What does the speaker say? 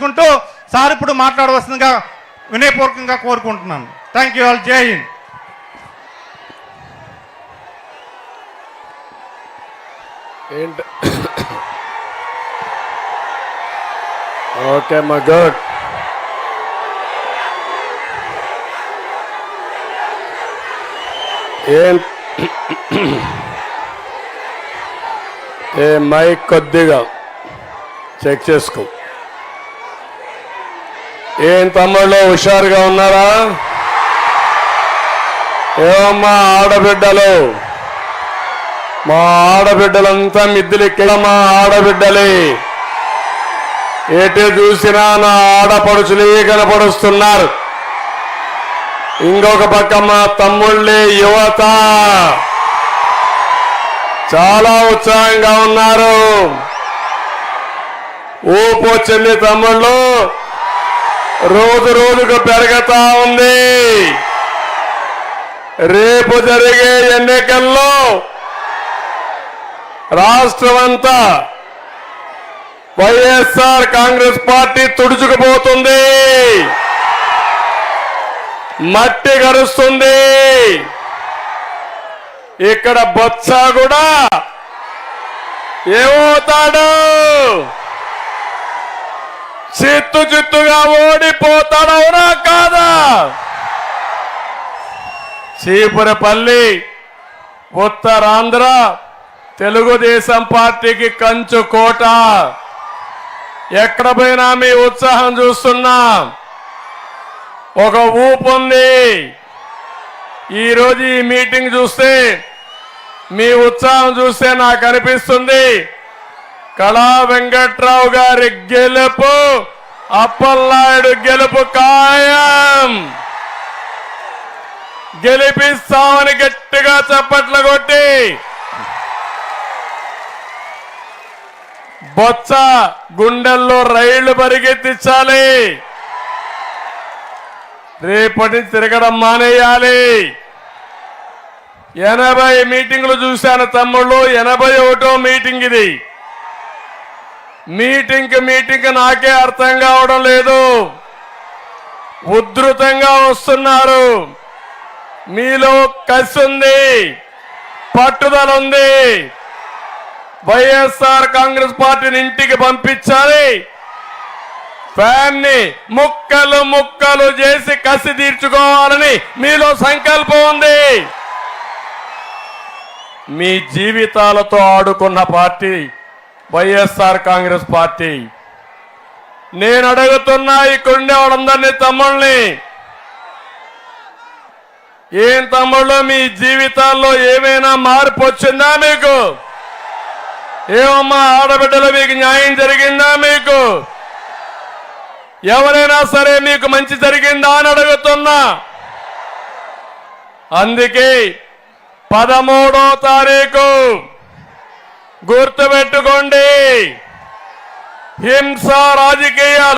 చేసుకుంటూ సార్ ఇప్పుడు మాట్లాడవలసిందిగా వినయపూర్వకంగా కోరుకుంటున్నాను. Thank you all Jai Hind ఏంటి? ఓకే మా గుడ్. ఏం? ఏ మైక్ కొద్దిగా చెక్ చేసుకో. ఏం తమ్ముళ్ళు హుషారుగా ఉన్నారా? ఏమమ్మా ఆడబిడ్డలు? మా ఆడబిడ్డలంతా మిద్దులెక్కి మా ఆడబిడ్డలే. ఎటు చూసినా నా ఆడపడుచులే కనపడుస్తున్నారు. ఇంకొక పక్క మా తమ్ముళ్ళే యువత. చాలా ఉత్సాహంగా ఉన్నారు. ఊపు వచ్చింది తమ్ముళ్ళు. రోజు రోజుకు పెరుగుతా ఉంది. రేపు జరిగే ఎన్నికల్లో రాష్ట్రమంతా వైఎస్ఆర్ కాంగ్రెస్ పార్టీ తుడుచుకుపోతుంది. మట్టి గరుస్తుంది ఇక్కడ బొత్స కూడా ఏమవుతాడు చిత్తు చిత్తుగా ఓడిపోతాడవునా కాదా? చీపురపల్లి ఉత్తరాంధ్ర తెలుగుదేశం పార్టీకి కంచు కోట. ఎక్కడ పోయినా మీ ఉత్సాహం చూస్తున్నాం. ఒక ఊపు ఉంది. ఈరోజు ఈ మీటింగ్ చూస్తే మీ ఉత్సాహం చూస్తే నాకు అనిపిస్తుంది. కళా వెంకట్రావు గారి గెలుపు అప్పలనాయుడు గెలుపు ఖాయం. గెలిపిస్తామని గట్టిగా చప్పట్లు కొట్టి బొత్స గుండెల్లో రైళ్ళు పరిగెత్తించాలి. రేపటి తిరగడం మానేయాలి. ఎనభై మీటింగ్లు చూశాను తమ్ముళ్ళు ఎనభై ఒకటో మీటింగ్ ఇది. మీటింగ్ మీటింగ్ నాకే అర్థం కావడం లేదు. ఉధృతంగా వస్తున్నారు. మీలో కసి ఉంది. పట్టుదల ఉంది. వైఎస్ఆర్ కాంగ్రెస్ పార్టీని ఇంటికి పంపించాలి. ఫ్యాన్ని ముక్కలు ముక్కలు చేసి కసి తీర్చుకోవాలని మీలో సంకల్పం ఉంది. మీ జీవితాలతో ఆడుకున్న పార్టీ వైఎస్ఆర్ కాంగ్రెస్ పార్టీ. నేను అడుగుతున్నా ఇక్కడుండే వాళ్ళందరినీ తమ్ముళ్ళని. ఏం తమ్ముళ్ళు మీ జీవితాల్లో ఏమైనా మార్పు వచ్చిందా మీకు? ఏమమ్మా ఆడబిడ్డలు మీకు న్యాయం జరిగిందా మీకు? ఎవరైనా సరే మీకు మంచి జరిగిందా అని అడుగుతున్నా. అందుకే పదమూడో తారీఖు గుర్తుపెట్టుకోండి. హింస రాజకీయాలు